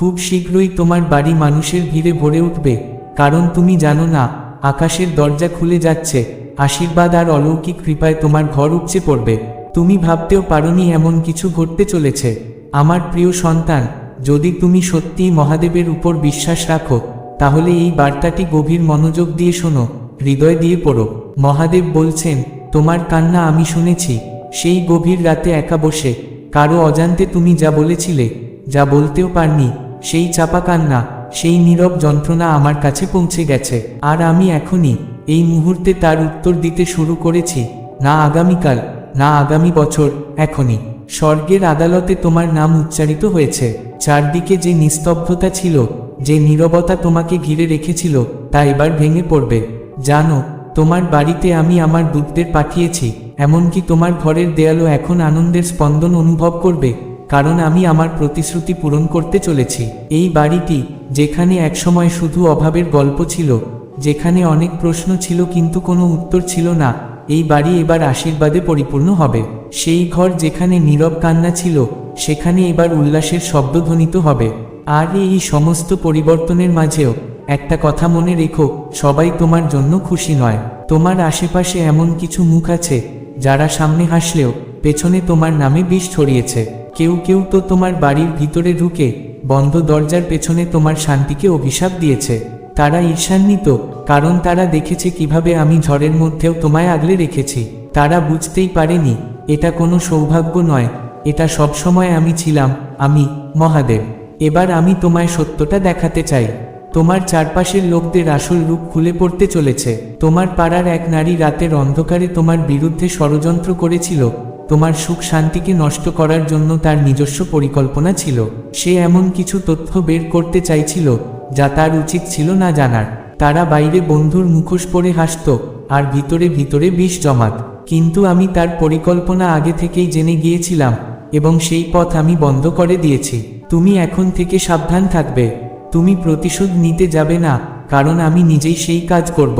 খুব শীঘ্রই তোমার বাড়ি মানুষের ভিড়ে ভরে উঠবে, কারণ তুমি জানো না, আকাশের দরজা খুলে যাচ্ছে, আশীর্বাদ আর অলৌকিক কৃপায় তোমার ঘর উপচে পড়বে। তুমি ভাবতেও পারোনি এমন কিছু ঘটতে চলেছে। আমার প্রিয় সন্তান, যদি তুমি সত্যিই মহাদেবের উপর বিশ্বাস রাখো, তাহলে এই বার্তাটি গভীর মনোযোগ দিয়ে শোনো, হৃদয় দিয়ে পড়ো। মহাদেব বলছেন, তোমার কান্না আমি শুনেছি, সেই গভীর রাতে একা বসে, কারও অজান্তে তুমি যা বলেছিলে, যা বলতেও পারনি সেই চাপা কান্না সেই নীরব যন্ত্রণা আমার কাছে পৌঁছে গেছে। আর আমি এখনই এই মুহূর্তে তার উত্তর দিতে শুরু করেছি। না আগামীকাল, না আগামী বছর, এখনই। স্বর্গের আদালতে তোমার নাম উচ্চারিত হয়েছে। চারদিকে যে নিস্তব্ধতা ছিল, যে নীরবতা তোমাকে ঘিরে রেখেছিল, তা এবার ভেঙে পড়বে। জানো, তোমার বাড়িতে আমি আমার দূতদের পাঠিয়েছি, এমনকি তোমার ঘরের দেয়ালও এখন আনন্দের স্পন্দন অনুভব করবে। কারণ আমি আমার প্রতিশ্রুতি পূরণ করতে চলেছি। এই বাড়িটি, যেখানে একসময় শুধু অভাবের গল্প ছিল, যেখানে অনেক প্রশ্ন ছিল কিন্তু কোনো উত্তর ছিল না, এই বাড়ি এবার আশীর্বাদে পরিপূর্ণ হবে। সেই ঘর যেখানে নীরব কান্না ছিল, সেখানে এবার উল্লাসের শব্দ ধ্বনিত হবে। আর এই সমস্ত পরিবর্তনের মাঝেও, একটা কথা মনে রেখো, সবাই তোমার জন্য খুশি নয়। তোমার আশেপাশে এমন কিছু মুখ আছে, যারা সামনে হাসলেও, পেছনে তোমার নামে বিষ ছড়িয়েছে। কেউ কেউ তো তোমার বাড়ির ভিতরে ঢুকে বন্ধ দরজার পেছনে তোমার শান্তিকে অভিশাপ দিয়েছে। তারা ঈর্ষান্বিত, কারণ তারা দেখেছে কীভাবে আমি ঝড়ের মধ্যেও তোমায় আগলে রেখেছি। তারা বুঝতেই পারেনি, এটা কোনো সৌভাগ্য নয়, এটা সবসময় আমি ছিলাম, আমি, মহাদেব। এবার আমি তোমায় সত্যটা দেখাতে চাই। তোমার চারপাশের লোকদের আসল রূপ খুলে পড়তে চলেছে। তোমার পাড়ার এক নারী রাতের অন্ধকারে তোমার বিরুদ্ধে ষড়যন্ত্র করেছিল। তোমার সুখ শান্তিকে নষ্ট করার জন্য তার নিজস্ব পরিকল্পনা ছিল। সে এমন কিছু তথ্য বের করতে চাইছিল, যা তার উচিত ছিল না জানার। তারা বাইরে বন্ধুর মুখোশ পরে হাসত, আর ভিতরে ভিতরে বিষ জমাত। কিন্তু আমি তার পরিকল্পনা আগে থেকেই জেনে গিয়েছিলাম, এবং সেই পথ আমি বন্ধ করে দিয়েছি। তুমি এখন থেকে সাবধান থাকবে। তুমি প্রতিশোধ নিতে যাবে না, কারণ আমি নিজেই সেই কাজ করব।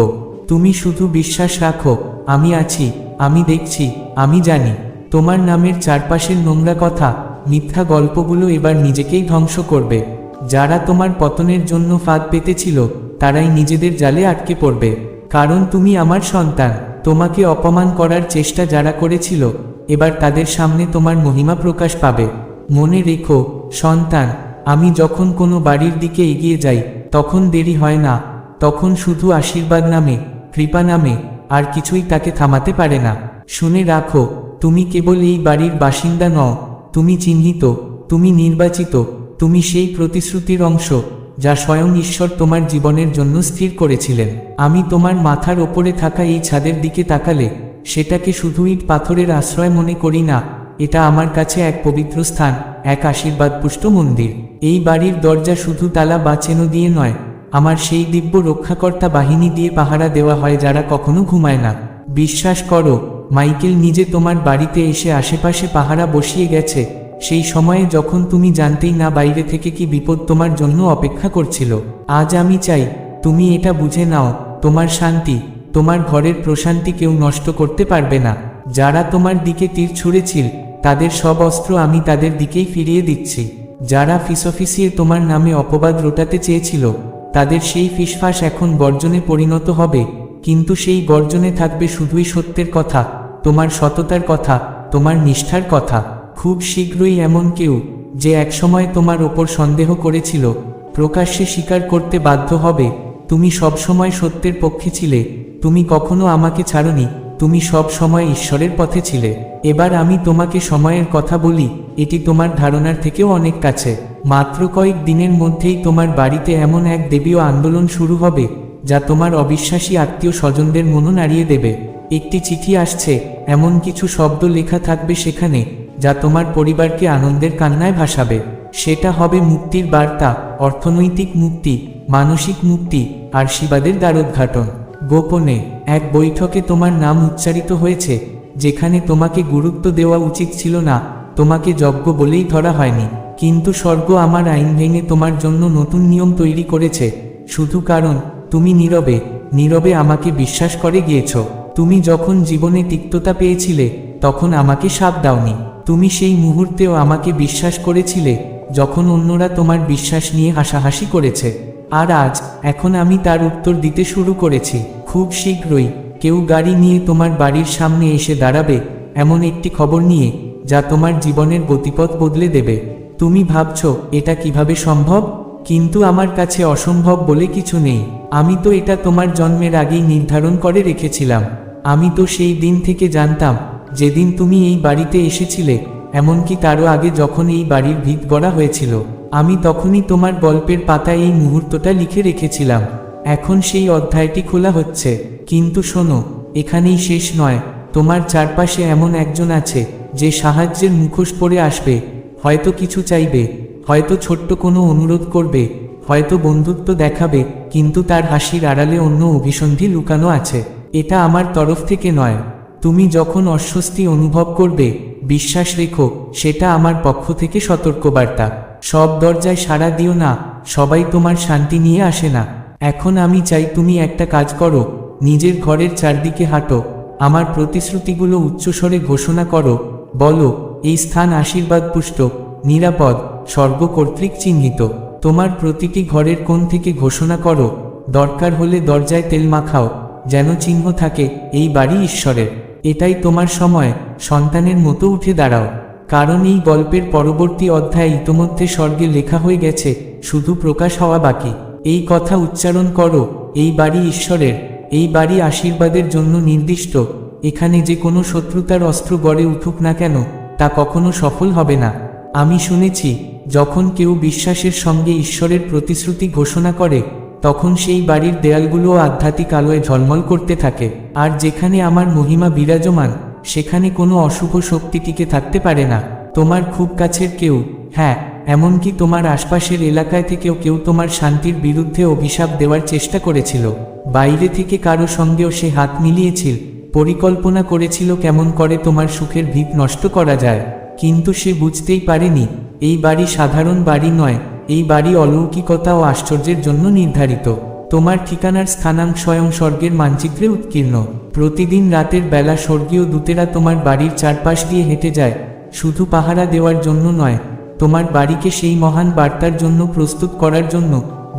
তুমি শুধু বিশ্বাস রাখো, আমি আছি, আমি দেখছি, আমি জানি। তোমার নামের চারপাশের নোংরা কথা, মিথ্যা গল্পগুলো এবার নিজেকেই ধ্বংস করবে। যারা তোমার পতনের জন্য ফাঁদ পেতেছিল, তারাই নিজেদের জালে আটকে পড়বে। কারণ তুমি আমার সন্তান, তোমাকে অপমান করার চেষ্টা যারা করেছিল, এবার তাদের সামনে তোমার মহিমা প্রকাশ পাবে। মনে রেখো, সন্তান, আমি যখন কোনো বাড়ির দিকে এগিয়ে যাই, তখন দেরি হয় না। তখন শুধু আশীর্বাদ নামে, কৃপা নামে, আর কিছুই তাকে থামাতে পারে না। শুনে রাখো তুমি কেবল এই বাড়ির বাসিন্দা নও, তুমি চিহ্নিত, তুমি নির্বাচিত, তুমি সেই প্রতিশ্রুতির অংশ, যা স্বয়ং ঈশ্বর তোমার জীবনের জন্য স্থির করেছিলেন। আমি তোমার মাথার ওপরে থাকা এই ছাদের দিকে তাকালে, সেটাকে শুধু ইট পাথরের আশ্রয় মনে করি না, এটা আমার কাছে এক পবিত্র স্থান, এক আশীর্বাদপুষ্ট মন্দির। এই বাড়ির দরজা শুধু তালা বা চেনো দিয়ে নয়, আমার সেই দিব্য রক্ষাকর্তা বাহিনী দিয়ে পাহারা দেওয়া হয় যারা কখনো ঘুমায় না। বিশ্বাস করো, মাইকেল নিজে তোমার বাড়িতে এসে আশেপাশে পাহারা বসিয়ে গেছে, সেই সময়ে যখন তুমি জানতেই না বাইরে থেকে কি বিপদ তোমার জন্য অপেক্ষা করছিল। আজ আমি চাই, তুমি এটা বুঝে নাও, তোমার শান্তি, তোমার ঘরের প্রশান্তি কেউ নষ্ট করতে পারবে না। যারা তোমার দিকে তীর ছুঁড়েছিল, তাদের সব অস্ত্র আমি তাদের দিকেই ফিরিয়ে দিচ্ছি। যারা ফিসফিসিয়ে তোমার নামে অপবাদ রোটাতে চেয়েছিল, তাদের সেই ফিসফাস এখন বর্জনে পরিণত হবে কিন্তু সেই গর্জনে থাকবে শুধুই সত্যের কথা, তোমার সততার কথা, তোমার নিষ্ঠার কথা। খুব শীঘ্রই এমন কেউ, যে একসময় তোমার ওপর সন্দেহ করেছিল, প্রকাশ্যে স্বীকার করতে বাধ্য হবে, তুমি সবসময় সত্যের পক্ষে ছিলে, তুমি কখনো আমাকে ছাড়নি, তুমি সব সময় ঈশ্বরের পথে ছিলে। এবার আমি তোমাকে সময়ের কথা বলি, এটি তোমার ধারণার থেকেও অনেক কাছে। মাত্র কয়েক দিনের মধ্যেই তোমার বাড়িতে এমন এক দেবীয় আন্দোলন শুরু হবে যা তোমার অবিশ্বাসী আত্মীয় স্বজনদের মনও নাড়িয়ে দেবে। একটি চিঠি আসছে, এমন কিছু শব্দ লেখা থাকবে সেখানে, যা তোমার পরিবারকে আনন্দের কান্নায় ভাসাবে। সেটা হবে মুক্তির বার্তা, অর্থনৈতিক মুক্তি, মানসিক মুক্তি আর শিবাদের দ্বারোদ্ঘাটন। গোপনে, এক বৈঠকে তোমার নাম উচ্চারিত হয়েছে, যেখানে তোমাকে গুরুত্ব দেওয়া উচিত ছিল না, তোমাকে যজ্ঞ বলেই ধরা হয়নি। কিন্তু স্বর্গ আমার আইন ভেঙে তোমার জন্য নতুন নিয়ম তৈরি করেছে। শুধু কারণ তুমি নীরবে নীরবে আমাকে বিশ্বাস করে গিয়েছ। তুমি যখন জীবনে তিক্ততা পেয়েছিলে, তখন আমাকে সাপ দাওনি। তুমি সেই মুহূর্তেও আমাকে বিশ্বাস করেছিলে, যখন অন্যরা তোমার বিশ্বাস নিয়ে হাসাহাসি করেছে। আর আজ, এখন আমি তার উত্তর দিতে শুরু করেছি। খুব শীঘ্রই, কেউ গাড়ি নিয়ে তোমার বাড়ির সামনে এসে দাঁড়াবে, এমন একটি খবর নিয়ে, যা তোমার জীবনের গতিপথ বদলে দেবে। তুমি ভাবছ, এটা কীভাবে সম্ভব? কিন্তু আমার কাছে অসম্ভব বলে কিছু নেই। আমি তো এটা তোমার জন্মের আগেই নির্ধারণ করে রেখেছিলাম। আমি তো সেই দিন থেকে জানতাম, যেদিন তুমি এই বাড়িতে এসেছিলে, এমনকি তারও আগে যখন এই বাড়ির ভিত গড়া হয়েছিল। আমি তখনই তোমার গল্পের পাতায় এই মুহূর্তটা লিখে রেখেছিলাম। এখন সেই অধ্যায়টি খোলা হচ্ছে। কিন্তু শোনো, এখানেই শেষ নয়। তোমার চারপাশে এমন একজন আছে, যে সাহায্যের মুখোশ পরে আসবে। হয়তো কিছু চাইবে। হয়তো ছোট্ট কোনো অনুরোধ করবে, হয়তো বন্ধুত্ব দেখাবে, কিন্তু তার হাসির আড়ালে অন্য অভিসন্ধি লুকানো আছে। এটা আমার তরফ থেকে নয়। তুমি যখন অস্বস্তি অনুভব করবে, বিশ্বাস রেখো, সেটা আমার পক্ষ থেকে সতর্কবার্তা। সব দরজায় সাড়া দিও না, সবাই তোমার শান্তি নিয়ে আসে না। এখন আমি চাই তুমি একটা কাজ করো, নিজের ঘরের চারদিকে হাঁটো, আমার প্রতিশ্রুতিগুলো উচ্চস্বরে ঘোষণা করো, বলো, এই স্থান আশীর্বাদ পুষ্ট নিরাপদ। স্বর্গ কর্তৃক চিহ্নিত। তোমার প্রতিটি ঘরের কোণ থেকে ঘোষণা করো, দরকার হলে দরজায় তেল মাখাও, যেন চিহ্ন থাকে, এই বাড়ি ঈশ্বরের। এটাই তোমার সময়, সন্তানের মতো উঠে দাঁড়াও। কারণ এই গল্পের পরবর্তী অধ্যায় ইতোমধ্যে স্বর্গে লেখা হয়ে গেছে, শুধু প্রকাশ হওয়া বাকি। এই কথা উচ্চারণ করো, এই বাড়ি ঈশ্বরের, এই বাড়ি আশীর্বাদের জন্য নির্দিষ্ট। এখানে যে কোনো শত্রুতার অস্ত্র গড়ে উঠুক না কেন, তা কখনো সফল হবে না। আমি শুনেছি যখন কেউ বিশ্বাসের সঙ্গে ঈশ্বরের প্রতিশ্রুতি ঘোষণা করে, তখন সেই বাড়ির দেয়ালগুলো আধ্যাত্মিক আলোয় ঝলমল করতে থাকে। আর যেখানে আমার মহিমা বিরাজমান, সেখানে কোনো অশুভ শক্তি টিকে থাকতে পারে না। তোমার খুব কাছের কেউ হ্যাঁ এমনকি তোমার আশপাশের এলাকায় থেকেও কেউ তোমার শান্তির বিরুদ্ধে অভিশাপ দেওয়ার চেষ্টা করেছিল। বাইরে থেকে কারও সঙ্গেও সে হাত মিলিয়েছিল, পরিকল্পনা করেছিল কেমন করে তোমার সুখের ভিত নষ্ট করা যায়। কিন্তু সে বুঝতেই পারেনি, এই বাড়ি সাধারণ বাড়ি নয়, এই বাড়ি অলৌকিকতা ও আশ্চর্যের জন্য নির্ধারিত। তোমার ঠিকানার স্থানাঙ্ক স্বয়ং স্বর্গের মানচিত্রে উৎকীর্ণ। প্রতিদিন রাতের বেলা স্বর্গীয় দূতেরা তোমার বাড়ির চারপাশ দিয়ে হেঁটে যায়, শুধু পাহারা দেওয়ার জন্য নয়, তোমার বাড়িকে সেই মহান বার্তার জন্য প্রস্তুত করার জন্য,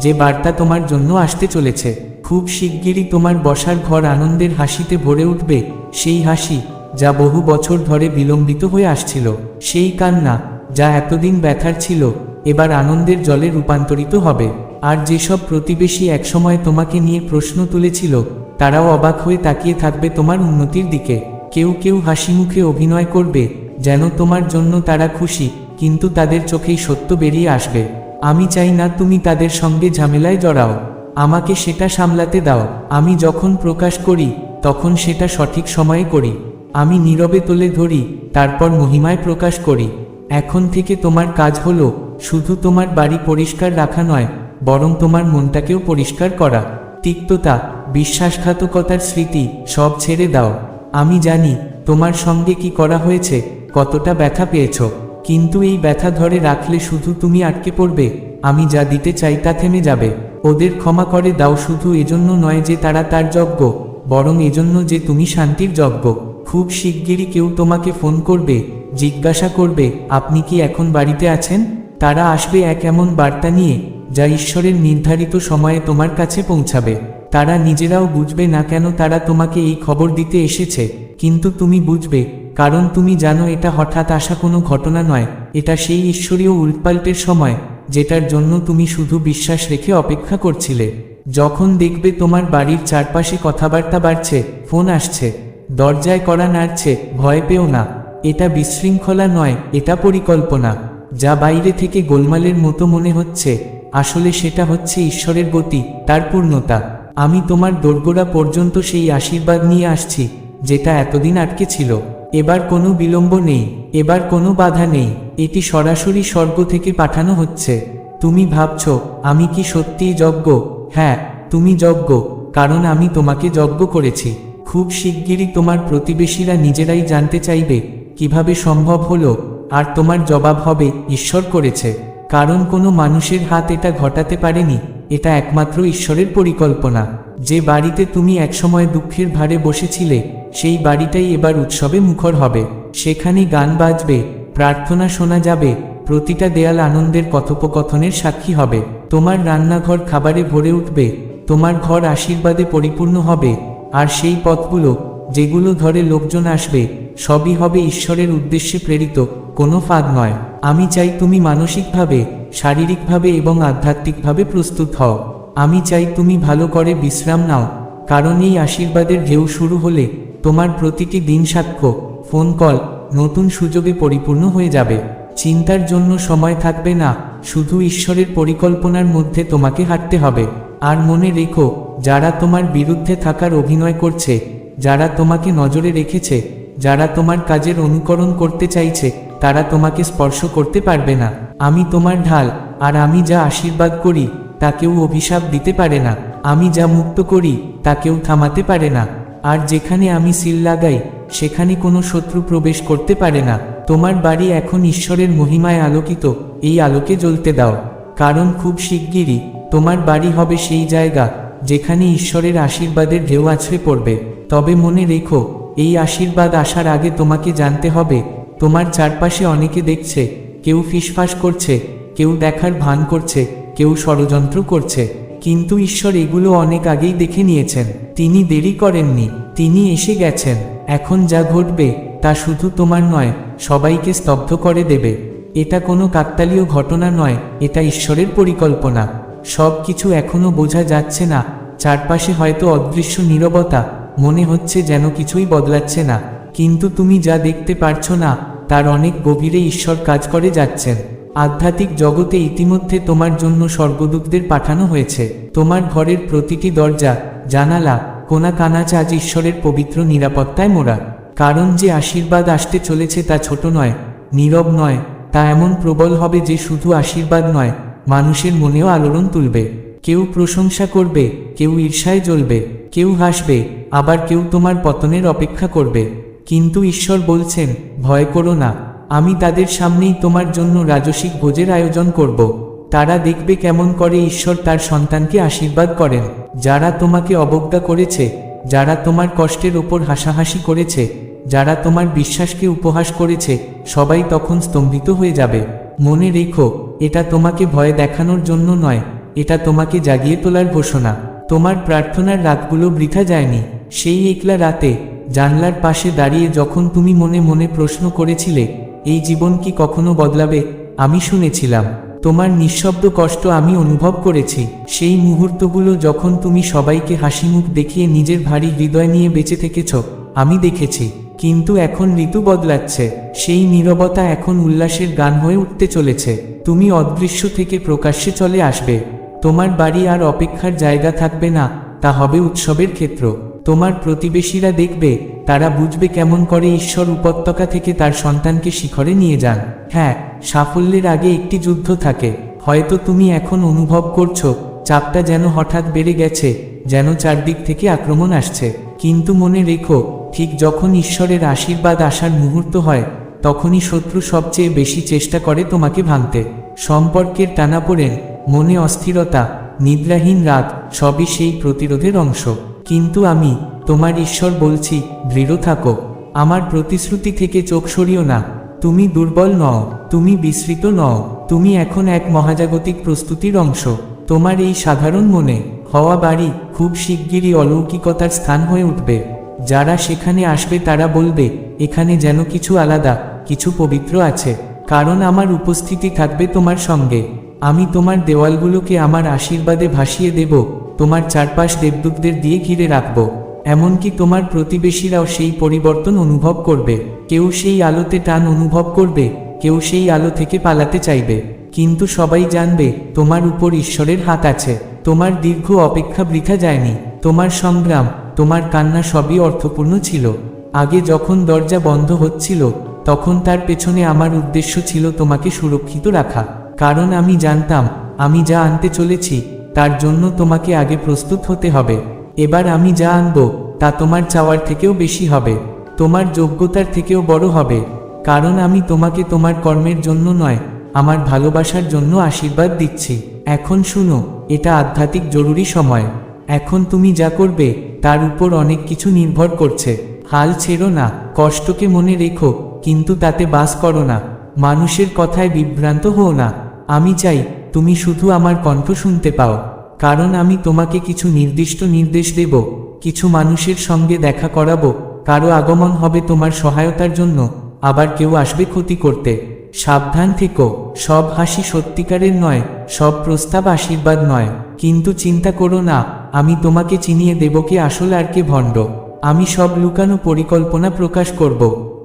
যে বার্তা তোমার জন্য আসতে চলেছে। খুব শিগগিরই তোমার বসার ঘর আনন্দের হাসিতে ভরে উঠবে, সেই হাসি যা বহু বছর ধরে বিলম্বিত হয়ে আসছিল। সেই কান্না, যা এতদিন ব্যথার ছিল, এবার আনন্দের জলে রূপান্তরিত হবে। আর যেসব প্রতিবেশী একসময় তোমাকে নিয়ে প্রশ্ন তুলেছিল, তারাও অবাক হয়ে তাকিয়ে থাকবে তোমার উন্নতির দিকে। কেউ কেউ হাসি মুখে অভিনয় করবে, যেন তোমার জন্য তারা খুশি, কিন্তু তাদের চোখেই সত্য বেরিয়ে আসবে। আমি চাই না তুমি তাদের সঙ্গে ঝামেলায় জড়াও। আমাকে সেটা সামলাতে দাও। আমি যখন প্রকাশ করি, তখন সেটা সঠিক সময়ে করি। আমি নীরবে তুলে ধরি, তারপর মহিমায় প্রকাশ করি। এখন থেকে তোমার কাজ হলো, শুধু তোমার বাড়ি পরিষ্কার রাখা নয়, বরং তোমার মনটাকেও পরিষ্কার করা। তিক্ততা, বিশ্বাসঘাতকতার স্মৃতি, সব ছেড়ে দাও। আমি জানি, তোমার সঙ্গে কি করা হয়েছে, কতটা ব্যথা পেয়েছ। কিন্তু এই ব্যথা ধরে রাখলে শুধু তুমি আটকে পড়বে, আমি যা দিতে চাই তা থেমে যাবে। ওদের ক্ষমা করে দাও, শুধু এজন্য নয় যে তারা তার যজ্ঞ, বরং এজন্য যে তুমি শান্তির যজ্ঞ। খুব শিগগিরই কেউ তোমাকে ফোন করবে, জিজ্ঞাসা করবে, আপনি কি এখন বাড়িতে আছেন? তারা আসবে এক এমন বার্তা নিয়ে, যা ঈশ্বরের নির্ধারিত সময়ে তোমার কাছে পৌঁছাবে। তারা নিজেরাও বুঝবে না কেন তারা তোমাকে এই খবর দিতে এসেছে, কিন্তু তুমি বুঝবে, কারণ তুমি জানো এটা হঠাৎ আসা কোনো ঘটনা নয়, এটা সেই ঈশ্বরীয় উল্পাল্টের সময়, যেটার জন্য তুমি শুধু বিশ্বাস রেখে অপেক্ষা করছিলে। যখন দেখবে তোমার বাড়ির চারপাশে কথাবার্তা বাড়ছে, ফোন আসছে। দরজায় করা নাড়ছে, ভয় পেও না। এটা বিশৃঙ্খলা নয়, এটা পরিকল্পনা। যা বাইরে থেকে গোলমালের মতো মনে হচ্ছে। আসলে সেটা হচ্ছে ঈশ্বরের গতি, তার পূর্ণতা। আমি তোমার দোরগোড়া পর্যন্ত সেই আশীর্বাদ নিয়ে আসছি, যেটা এতদিন আটকে ছিল। এবার কোনো বিলম্ব নেই, এবার কোনো বাধা নেই। এটি সরাসরি স্বর্গ থেকে পাঠানো হচ্ছে। তুমি ভাবছ, আমি কি সত্যিই যজ্ঞ? হ্যাঁ তুমি যজ্ঞ, কারণ আমি তোমাকে যজ্ঞ করেছি। খুব শিগগিরই তোমার প্রতিবেশীরা নিজেরাই জানতে চাইবে, কীভাবে সম্ভব হলো, আর তোমার জবাব হবে, ঈশ্বর করেছে। কারণ কোনো মানুষের হাত এটা ঘটাতে পারেনি, এটা একমাত্র ঈশ্বরের পরিকল্পনা। যে বাড়িতে তুমি একসময় দুঃখের ভারে বসেছিলে, সেই বাড়িটাই এবার উৎসবে মুখর হবে। সেখানে গান বাজবে, প্রার্থনা শোনা যাবে, প্রতিটা দেয়াল আনন্দের কথোপকথনের সাক্ষী হবে। তোমার রান্নাঘর খাবারে ভরে উঠবে, তোমার ঘর আশীর্বাদে পরিপূর্ণ হবে আর সেই পথগুলো যেগুলো ধরে লোকজন আসবে, সবই হবে ঈশ্বরের উদ্দেশ্যে প্রেরিত, কোনো ফাঁদ নয়। আমি চাই তুমি মানসিকভাবে, শারীরিকভাবে এবং আধ্যাত্মিকভাবে প্রস্তুত হও। আমি চাই তুমি ভালো করে বিশ্রাম নাও, কারণ এই আশীর্বাদের ঢেউ শুরু হলে তোমার প্রতিটি দিন সাক্ষ্য, ফোন কল, নতুন সুযোগে পরিপূর্ণ হয়ে যাবে। চিন্তার জন্য সময় থাকবে না, শুধু ঈশ্বরের পরিকল্পনার মধ্যে তোমাকে হাঁটতে হবে। আর মনে রেখো যারা তোমার বিরুদ্ধে থাকার অভিনয় করছে, যারা তোমাকে নজরে রেখেছে, যারা তোমার কাজের অনুকরণ করতে চাইছে, তারা তোমাকে স্পর্শ করতে পারবে না। আমি তোমার ঢাল, আর আমি যা আশীর্বাদ করি, তা কেউ অভিশাপ দিতে পারে না। আমি যা মুক্ত করি, তা কেউ থামাতে পারে না। আর যেখানে আমি সিল লাগাই, সেখানে কোনো শত্রু প্রবেশ করতে পারে না। তোমার বাড়ি এখন ঈশ্বরের মহিমায় আলোকিত, এই আলোকে জ্বলতে দাও। কারণ খুব শিগগিরই তোমার বাড়ি হবে সেই জায়গা যেখানে ঈশ্বরের আশীর্বাদের ঢেউ আছড়ে পড়বে। তবে মনে রেখো, এই আশীর্বাদ আসার আগে তোমাকে জানতে হবে, তোমার চারপাশে অনেকে দেখছে, কেউ ফিসফাস করছে, কেউ দেখার ভান করছে, কেউ ষড়যন্ত্র করছে। কিন্তু ঈশ্বর এগুলো অনেক আগেই দেখে নিয়েছেন। তিনি দেরি করেননি, তিনি এসে গেছেন। এখন যা ঘটবে, তা শুধু তোমার নয়, সবাইকে স্তব্ধ করে দেবে। এটা কোনো কাকতালীয় ঘটনা নয়, এটা ঈশ্বরের পরিকল্পনা। সব কিছু এখনও বোঝা যাচ্ছে না। চারপাশে হয়তো অদৃশ্য নীরবতা, মনে হচ্ছে যেন কিছুই বদলাচ্ছে না। কিন্তু তুমি যা দেখতে পারছ না, তার অনেক গভীরে ঈশ্বর কাজ করে যাচ্ছেন। আধ্যাত্মিক জগতে ইতিমধ্যে তোমার জন্য স্বর্গদূতদের পাঠানো হয়েছে। তোমার ঘরের প্রতিটি দরজা, জানালা কোনা কানাচ আজ ঈশ্বরের পবিত্র নিরাপত্তায় মোড়া। কারণ যে আশীর্বাদ আসতে চলেছে তা ছোট নয়, নীরব নয়, তা এমন প্রবল হবে যে শুধু আশীর্বাদ নয়। মানুষের মনেও আলোড়ন তুলবে। কেউ প্রশংসা করবে, কেউ ঈর্ষায় জ্বলবে, কেউ হাসবে, আবার কেউ তোমার পতনের অপেক্ষা করবে। কিন্তু ঈশ্বর বলছেন, ভয় করো না, আমি তাদের সামনেই তোমার জন্য রাজসিক ভোজের আয়োজন করব। তারা দেখবে কেমন করে ঈশ্বর তার সন্তানকে আশীর্বাদ করেন। যারা তোমাকে অবজ্ঞা করেছে, যারা তোমার কষ্টের ওপর হাসাহাসি করেছে যারা তোমার বিশ্বাসকে উপহাস করেছে, সবাই তখন স্তম্ভিত হয়ে যাবে। মনে রেখো, এটা তোমাকে ভয় দেখানোর জন্য নয়, এটা তোমাকে জাগিয়ে তোলার ঘোষণা। তোমার প্রার্থনার রাতগুলো বৃথা যায়নি। সেই একলা রাতে, জানলার পাশে দাঁড়িয়ে যখন তুমি মনে মনে প্রশ্ন করেছিলে, এই জীবন কি কখনো বদলাবে? আমি শুনেছিলাম। তোমার নিঃশব্দ কষ্ট আমি অনুভব করেছি। সেই মুহূর্তগুলো যখন তুমি সবাইকে হাসি মুখ দেখিয়ে নিজের ভারী হৃদয় নিয়ে বেঁচে থেকেছ, আমি দেখেছি। কিন্তু এখন ঋতু বদলাচ্ছে। সেই নীরবতা এখন উল্লাসের গান হয়ে উঠতে চলেছে। তুমি অদৃশ্য থেকে প্রকাশ্যে চলে আসবে। তোমার বাড়ি আর অপেক্ষার জায়গা থাকবে না, তা হবে উৎসবের ক্ষেত্র। তোমার প্রতিবেশীরা দেখবে, তারা বুঝবে কেমন করে ঈশ্বর উপত্যকা থেকে তার সন্তানকে শিখরে নিয়ে যান। হ্যাঁ সাফল্যের আগে একটি যুদ্ধ থাকে। হয়তো তুমি এখন অনুভব করছ, চাপটা যেন হঠাৎ বেড়ে গেছে, যেন চারদিক থেকে আক্রমণ আসছে। কিন্তু মনে রেখো, ঠিক যখন ঈশ্বরের আশীর্বাদ আসার মুহূর্ত হয়, তখনই শত্রু সবচেয়ে বেশি চেষ্টা করে তোমাকে ভাঙতে। সম্পর্কের টানাপোড়েন মনে অস্থিরতা, নিদ্রাহীন রাত, সবই সেই প্রতিরোধের অংশ। কিন্তু আমি, তোমার ঈশ্বর বলছি, দৃঢ় থাকো। আমার প্রতিশ্রুতি থেকে চোখ সরিও না। তুমি দুর্বল নও, তুমি বিস্মৃত নও, তুমি এখন এক মহাজাগতিক প্রস্তুতির অংশ। তোমার এই সাধারণ মনে হওয়া বাড়ি খুব শিগগিরই অলৌকিকতার স্থান হয়ে উঠবে। যারা সেখানে আসবে তারা বলবে, এখানে যেন কিছু আলাদা, কিছু পবিত্র আছে। কারণ আমার উপস্থিতি থাকবে তোমার সঙ্গে। আমি তোমার দেওয়ালগুলোকে আমার আশীর্বাদে ভাসিয়ে দেব, তোমার চারপাশ দেবদূতদের দিয়ে ঘিরে রাখব। এমনকি তোমার প্রতিবেশীরাও সেই পরিবর্তন অনুভব করবে। কেউ সেই আলোতে টান অনুভব করবে, কেউ সেই আলো থেকে পালাতে চাইবে। কিন্তু সবাই জানবে, তোমার উপর ঈশ্বরের হাত আছে। তোমার দীর্ঘ অপেক্ষা বৃথা যায়নি। তোমার সংগ্রাম, তোমার কান্না সবই অর্থপূর্ণ ছিল। আগে যখন দরজা বন্ধ হচ্ছিল, তখন তার পেছনে আমার উদ্দেশ্য ছিল তোমাকে সুরক্ষিত রাখা। কারণ আমি জানতাম, আমি যা আনতে চলেছি, তার জন্য তোমাকে আগে প্রস্তুত হতে হবে। এবার আমি যা আনব, তা তোমার চাওয়ার থেকেও বেশি হবে। তোমার যোগ্যতার থেকেও বড় হবে। কারণ আমি তোমাকে তোমার কর্মের জন্য নয় আমার ভালোবাসার জন্য আশীর্বাদ দিচ্ছি। এখন শুনো, এটা আধ্যাত্মিক জরুরি সময়। এখন তুমি যা করবে, তার উপর অনেক কিছু নির্ভর করছে। হাল ছেড়ো না, কষ্টকে মনে রেখো, কিন্তু তাতে বাস করো না। মানুষের কথায় বিভ্রান্ত হও না। আমি চাই, তুমি শুধু আমার কণ্ঠ শুনতে পাও। কারণ আমি তোমাকে কিছু নির্দিষ্ট নির্দেশ দেব, কিছু মানুষের সঙ্গে দেখা করাবো। কারও আগমন হবে তোমার সহায়তার জন্য, আবার কেউ আসবে ক্ষতি করতে। সাবধান থেকো, সব হাসি সত্যিকারের নয়, সব প্রস্তাব আশীর্বাদ নয়। কিন্তু চিন্তা করো না, আমি তোমাকে চিনিয়ে দেব কে আসল আর কে ভণ্ড। আমি সব লুকানো পরিকল্পনা প্রকাশ করব।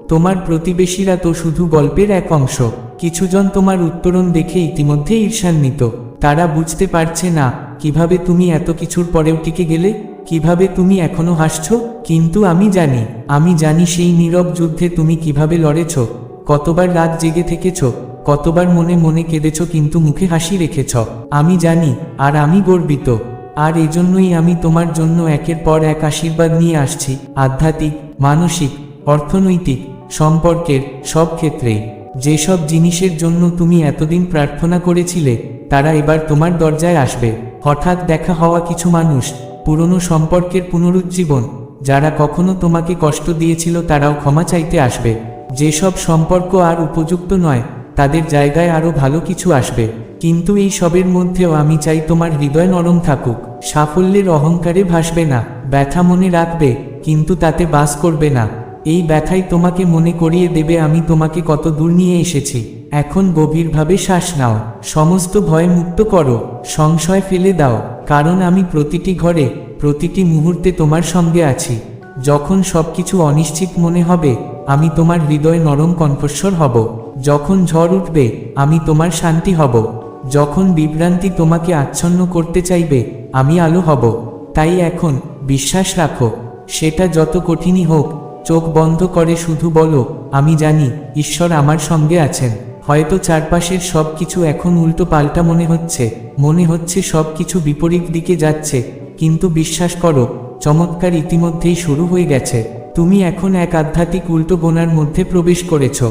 তোমার প্রতিবেশীরা তো শুধু গল্পের এক অংশ। কিছুজন তোমার উত্তরণ দেখে ইতিমধ্যে ঈর্ষান্বিত। তারা বুঝতে পারছে না, কীভাবে তুমি এত কিছুর পরেও টিকে গেলে, কীভাবে তুমি এখনও হাসছ, কিন্তু আমি জানি আমি জানি সেই নীরব যুদ্ধে তুমি কীভাবে লড়েছ। কতবার রাত জেগে থেকেছ, কতবার মনে মনে কেঁদেছ কিন্তু মুখে হাসি রেখেছ। আমি জানি, আর আমি গর্বিত। আর এজন্যই আমি তোমার জন্য একের পর এক আশীর্বাদ নিয়ে আসছি, আধ্যাত্মিক, মানসিক, অর্থনৈতিক, সম্পর্কের সব ক্ষেত্রেই যেসব জিনিসের জন্য তুমি এতদিন প্রার্থনা করেছিলে, তারা এবার তোমার দরজায় আসবে। হঠাৎ দেখা হওয়া কিছু মানুষ, পুরনো সম্পর্কের পুনরুজ্জীবন, যারা কখনো তোমাকে কষ্ট দিয়েছিল তারাও ক্ষমা চাইতে আসবে। যেসব সম্পর্ক আর উপযুক্ত নয়, তাদের জায়গায় আরও ভালো কিছু আসবে। কিন্তু এই সবের মধ্যেও আমি চাই তোমার হৃদয় নরম থাকুক। সাফল্যের অহংকারে ভাসবে না, ব্যথা মনে রাখবে, কিন্তু তাতে বাস করবে না। এই ব্যথাই তোমাকে মনে করিয়ে দেবে আমি তোমাকে কত দূর নিয়ে এসেছি। এখন গভীরভাবে শ্বাস নাও, সমস্ত ভয় মুক্ত করো, সংশয় ফেলে দাও, কারণ আমি প্রতিটি ঘরে, প্রতিটি মুহূর্তে তোমার সঙ্গে আছি। যখন সবকিছু অনিশ্চিত মনে হবে আমি তোমার হৃদয় নরম কণ্ঠস্বর হব। যখন ঝড় উঠবে, আমি তোমার শান্তি হব। যখন বিভ্রান্তি তোমাকে আচ্ছন্ন করতে চাইবে, আমি আলো হব। তাই এখন বিশ্বাস রাখো, সেটা যত কঠিনই হোক, চোখ বন্ধ করে শুধু বলো, আমি জানি ঈশ্বর আমার সঙ্গে আছেন। হয়তো চারপাশের সব কিছু এখন উল্টো পাল্টা মনে হচ্ছে মনে হচ্ছে সব কিছু বিপরীত দিকে যাচ্ছে, কিন্তু বিশ্বাস করো, চমৎকার ইতিমধ্যেই শুরু হয়ে গেছে। তুমি এখন এক আধ্যাত্মিক উল্টো গোনার মধ্যে প্রবেশ করেছ।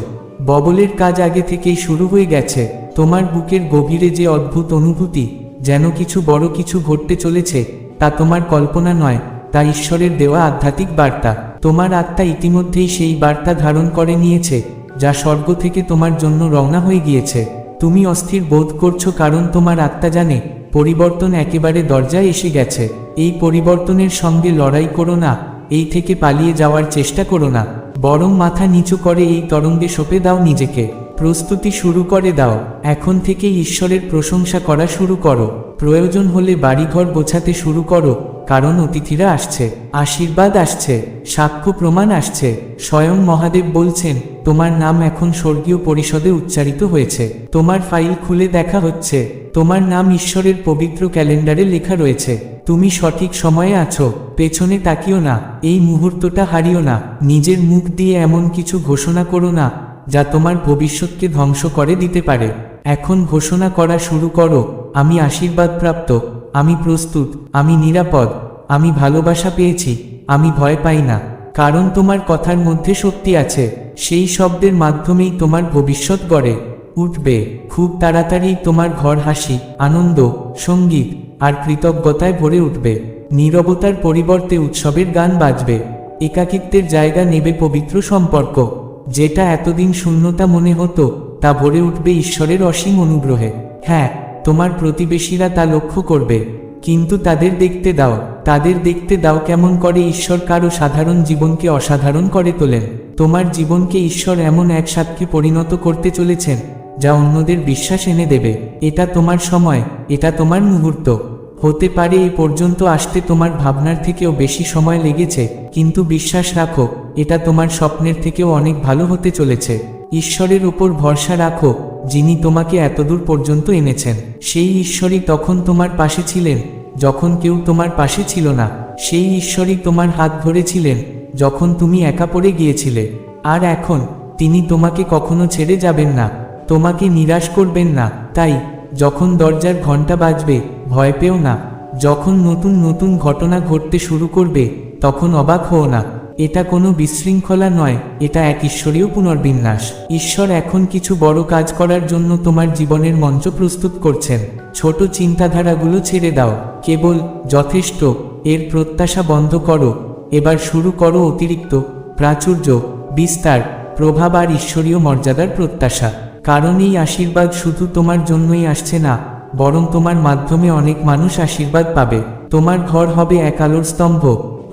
ববলের কাজ আগে থেকেই শুরু হয়ে গেছে। তোমার বুকের গভীরে যে অদ্ভুত অনুভূতি, যেন কিছু বড় কিছু ঘটতে চলেছে, তা তোমার কল্পনা নয়, তা ঈশ্বরের দেওয়া আধ্যাত্মিক বার্তা। তোমার আত্মা ইতিমধ্যেই সেই বার্তা ধারণ করে নিয়েছে, যা স্বর্গ থেকে তোমার জন্য রওনা হয়ে গিয়েছে। তুমি অস্থির বোধ করছ কারণ তোমার আত্মা জানে, পরিবর্তন একেবারে দরজায় এসে গেছে। এই পরিবর্তনের সঙ্গে লড়াই করো না। এই থেকে পালিয়ে যাওয়ার চেষ্টা করো না, বরং মাথা নিচু করে এই তরঙ্গে সঁপে দাও নিজেকে। প্রস্তুতি শুরু করে দাও, এখন থেকে ঈশ্বরের প্রশংসা করা শুরু করো। প্রয়োজন হলে বাড়িঘর গোছাতে শুরু করো, কারণ অতিথিরা আসছে, আশীর্বাদ আসছে, সাক্ষ্য প্রমাণ আসছে। স্বয়ং মহাদেব বলছেন, তোমার নাম এখন স্বর্গীয় পরিষদে উচ্চারিত হয়েছে। তোমার ফাইল খুলে দেখা হচ্ছে। তোমার নাম ঈশ্বরের পবিত্র ক্যালেন্ডারে লেখা রয়েছে। তুমি সঠিক সময়ে আছো, পেছনে তাকিও না, এই মুহূর্তটা হারিও না, নিজের মুখ দিয়ে এমন কিছু ঘোষণা করো না, যা তোমার ভবিষ্যৎকে ধ্বংস করে দিতে পারে। এখন ঘোষণা করা শুরু করো, আমি আশীর্বাদপ্রাপ্ত আমি প্রস্তুত, আমি নিরাপদ, আমি ভালোবাসা পেয়েছি, আমি ভয় পাই না। কারণ তোমার কথার মধ্যে শক্তি আছে, সেই শব্দের মাধ্যমেই তোমার ভবিষ্যৎ গড়ে। উঠবে। খুব তাড়াতাড়ি তোমার ঘর হাসি, আনন্দ, সংগীত আর কৃতজ্ঞতায় ভরে উঠবে। নীরবতার পরিবর্তে উৎসবের গান বাজবে। একাকিত্বের জায়গা নেবে পবিত্র সম্পর্ক। যেটা এতদিন শূন্যতা মনে হতো, তা ভরে উঠবে ঈশ্বরের অসীম অনুগ্রহে। হ্যাঁ তোমার প্রতিবেশীরা তা লক্ষ্য করবে। কিন্তু তাদের দেখতে দাও, তাদের দেখতে দাও কেমন করে ঈশ্বর কারও সাধারণ জীবনকে অসাধারণ করে তোলেন। তোমার জীবনকে ঈশ্বর এমন এক সাথে পরিণত করতে চলেছেন যা অন্যদের বিশ্বাস এনে দেবে। এটা তোমার সময়, এটা তোমার মুহূর্ত। হতে পারে এই পর্যন্ত আসতে তোমার ভাবনার থেকেও বেশি সময় লেগেছে, কিন্তু বিশ্বাস রাখো, এটা তোমার স্বপ্নের থেকেও অনেক ভালো হতে চলেছে। ঈশ্বরের উপর ভরসা রাখো, যিনি তোমাকে এতদূর পর্যন্ত এনেছেন। সেই ঈশ্বরই তখন তোমার পাশে ছিলেন, যখন কেউ তোমার পাশে ছিল না। সেই ঈশ্বরই তোমার হাত ধরেছিলেন যখন তুমি একা পড়ে গিয়েছিলে। আর এখন, তিনি তোমাকে কখনো ছেড়ে যাবেন না। তোমাকে নিরাশ করবেন না, তাই যখন দরজার ঘণ্টা বাজবে, ভয় পেও না। যখন নতুন নতুন ঘটনা ঘটতে শুরু করবে, তখন অবাক হও না। এটা কোনো বিশৃঙ্খলা নয়, এটা এক ঈশ্বরীয় পুনর্বিন্যাস। ঈশ্বর এখন কিছু বড় কাজ করার জন্য তোমার জীবনের মঞ্চ প্রস্তুত করছেন। ছোট চিন্তাধারাগুলো ছেড়ে দাও, কেবল যথেষ্ট, এর প্রত্যাশা বন্ধ করো। এবার শুরু করো অতিরিক্ত, প্রাচুর্য, বিস্তার, প্রভাব আর ঈশ্বরীয় মর্যাদার প্রত্যাশা। কারণ এই আশীর্বাদ শুধু তোমার জন্যই আসছে না, বরং তোমার মাধ্যমে অনেক মানুষ আশীর্বাদ পাবে। তোমার ঘর হবে এক আলোর স্তম্ভ,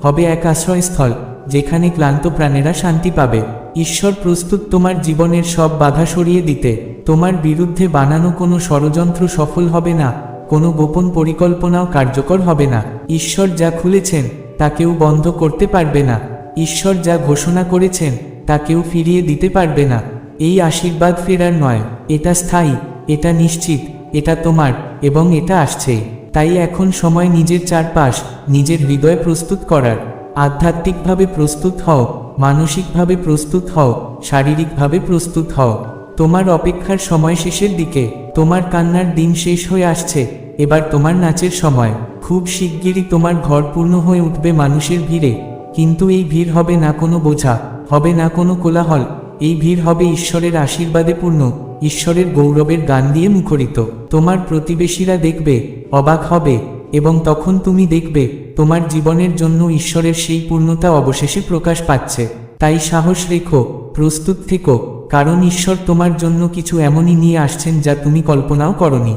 হবে এক আশ্রয়স্থল, যেখানে ক্লান্ত প্রাণেরা শান্তি পাবে। ঈশ্বর প্রস্তুত তোমার জীবনের সব বাধা সরিয়ে দিতে। তোমার বিরুদ্ধে বানানো কোনো ষড়যন্ত্র সফল হবে না, কোনো গোপন পরিকল্পনাও কার্যকর হবে না। ঈশ্বর যা খুলেছেন, তা কেউ বন্ধ করতে পারবে না। ঈশ্বর যা ঘোষণা করেছেন, তা কেউ ফিরিয়ে দিতে পারবে না। এই আশীর্বাদ ফেরার নয়, এটা স্থায়ী, এটা নিশ্চিত, এটা তোমার, এবং এটা আসছে। তাই এখন সময় নিজের চারপাশ, নিজের হৃদয় প্রস্তুত করার। আধ্যাত্মিকভাবে প্রস্তুত হও, মানসিকভাবে প্রস্তুত হও, শারীরিকভাবে প্রস্তুত হও। তোমার অপেক্ষার সময় শেষের দিকে, তোমার কান্নার দিন শেষ হয়ে আসছে, এবার তোমার নাচের সময়। খুব শিগগিরই তোমার ঘর পূর্ণ হয়ে উঠবে মানুষের ভিড়ে, কিন্তু এই ভিড় হবে না কোনো বোঝা, হবে না কোনো কোলাহল। এই ভিড় হবে ঈশ্বরের আশীর্বাদে পূর্ণ, ঈশ্বরের গৌরবের গান দিয়ে মুখরিত। তোমার প্রতিবেশীরা দেখবে, অবাক হবে, এবং তখন তুমি দেখবে, তোমার জীবনের জন্য ঈশ্বরের সেই পূর্ণতা অবশেষে প্রকাশ পাচ্ছে। তাই সাহস রেখো, প্রস্তুত থেকো, কারণ ঈশ্বর তোমার জন্য কিছু এমনই নিয়ে আসছেন যা তুমি কল্পনাও করনি।